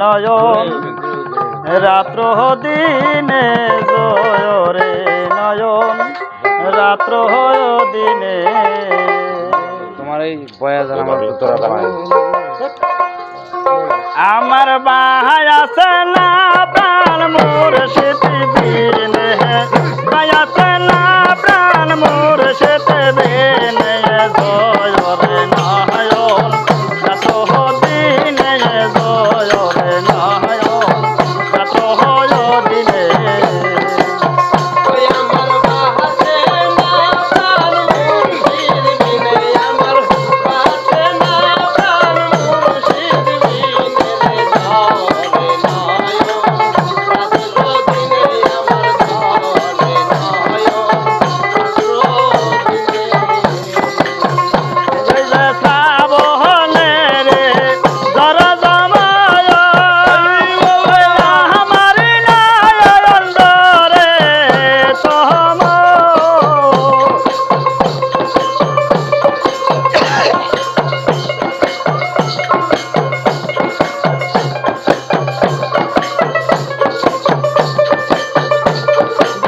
নয়ন রাত্র দিনে জয়রে নয়ন রাত্র দিনে। তোমার এই বয়াজ আমার তোরা আমার বাহায় আছে না পাল মোর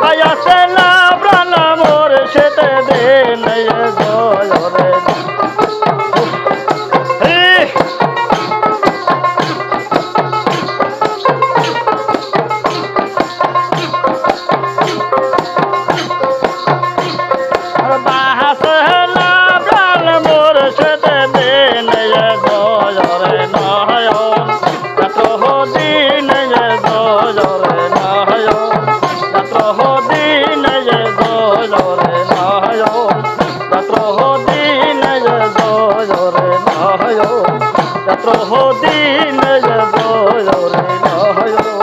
তাই আসে কত দিন যাব রে নয়।